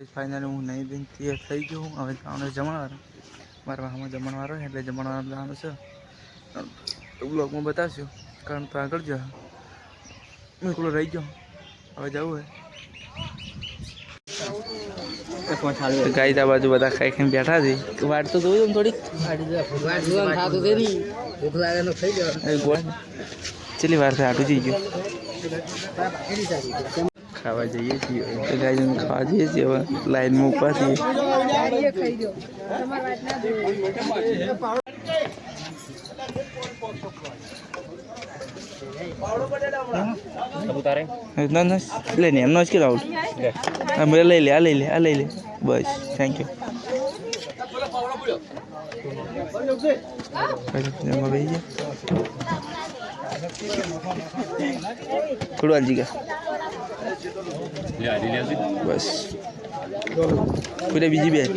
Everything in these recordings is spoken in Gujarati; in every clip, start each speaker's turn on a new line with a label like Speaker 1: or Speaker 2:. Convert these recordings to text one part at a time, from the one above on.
Speaker 1: ફાઇનલી હું નહીં દિન તૈયાર થઈ ગયો હવે જવાનું જમણવારો. મારા વાહમાં જમણવારો એટલે જમણવાર જવાનું છે. બ્લોગમાં બતાવશું. કારણ તો આગળ જ હું એકલો રહી ગયો. હવે જવું હે. ગાય આ બાજુ બધા ખાઈ ખાઈને બેઠા છે. વાટ તો જોયું થોડીક. ચેલી વાર થાય આટું જઈ ગયું? ખાવા જઈએ છીએ. તો ગાય ખાવા જઈએ છીએ. હવે લાઈનમાં ઊભા છીએ. ના ના લે ને એમનો જ કે રાહુલ હા મેં લઈ લે આ લઈ લે આ લઈ લે. બસ થેન્ક યુ થોડું હાલજી ગયા બસ. કોઈ બીજી બેન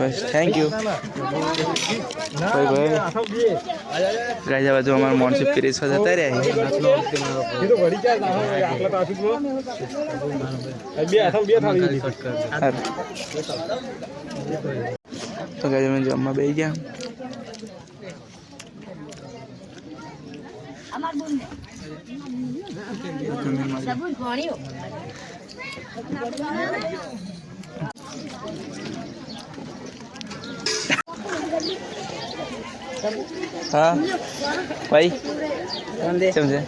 Speaker 1: બસ થેન્ક યુ ભાઈ ભાઈ. ગાજા બાજુ અમારા મોનસી પીરેસવા જતા રહ્યા. તો ગાજા અમે જમવા બે ગયા. હા ભાઈ કેમ છે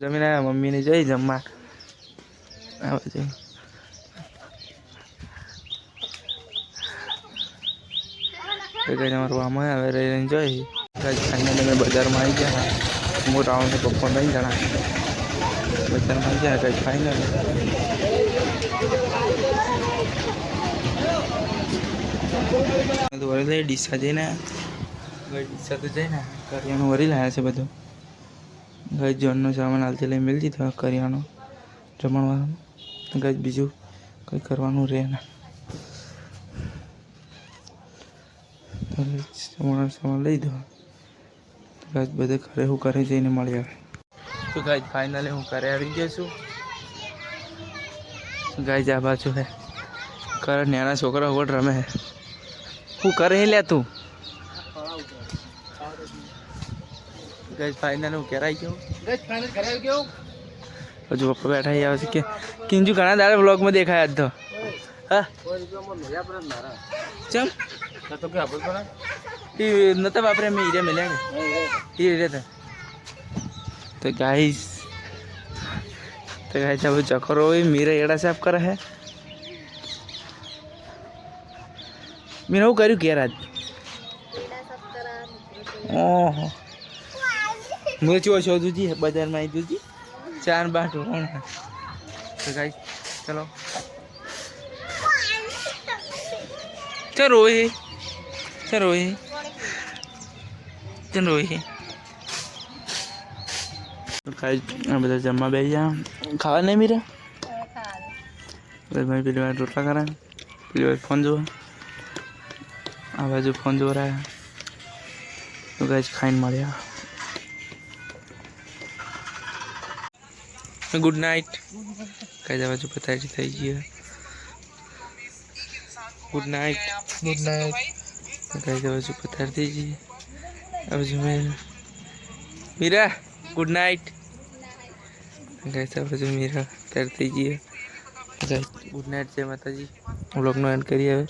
Speaker 1: જમીને આવ્યા મમ્મીને જઈ જમવા આવે છે તો કઈ અમારું આમાં આવે રહીને જોઈ. ખાઈને તમે બજારમાં આવી ગયા. હું રાઉન્ડ પપ્પા નહીં જણા. બજારમાં આવી ગયા કંઈક ફાઇનલ તો વળી લઈ, ડીસા જઈને. ડીસા તો જઈને કરિયાણું વરી લાયા છે બધું. ગઈ જોનનો સામાન હાલથી લઈ મેળ દીધો કરિયાણું જમણવાનું ગઈ બીજું કંઈ કરવાનું રહે ના. જમણવાનો સામાન લઈ દો. ગાય બધે ઘરે હું ઘરે જઈને મળી આવે. તો ગાય ફાઇનલી હું ઘરે આવી ગયો છું. ગાય જા બાજુ હે. કરે નાના છોકરા વગર રમે હે. હું કરે લે તું. ગાય ફાઇનલ હું ઘેરાઈ ગયો. હજુ પપ્પા બેઠા આવે છે કે. કિંજુ ઘણા દાડે બ્લોગમાં દેખાયા તો. હા? ચમ. હીરે મળ્યા કે. એ હીરે હતા તો ગાઈસ તો ગાઈસ હવે ચક્કરો હોય મીરા એડા સાફ કરે હે. મેં એવું કર્યું ઘેર આજ. ઓહો. મેં ચો છો દૂધી બજારમાં આવી જી. ચાર બાટ રોણ તો ગાઈસ ચલો. ચલો રોહી ચાલ રોહી ચાલ રોહી ખાઈ આ બધા જમવા બેસી જા ખાવા નહીં મીરા ભાઈ પેલી વાર રોટલા કરે પેલી વાર ફોન જોવે આ બાજુ ફોન જોવા રહ્યા તો ગાય ખાઈને મળ્યા ગુડ નાઇટ કાયદા બાજુ પતાવી થઈ ગઈ ગુડ નાઇટ ગુડ નાઇટ કાયદા બાજુ પતાવી થઈ ગઈ. આ બાજુ મેં મીરા ગુડ નાઇટ કાયદા બાજુ મીરા તૈયાર થઈ ગઈ. ગુડ નાઇટ જય માતાજી. વ્લોગનો એન્ડ કરીએ હવે.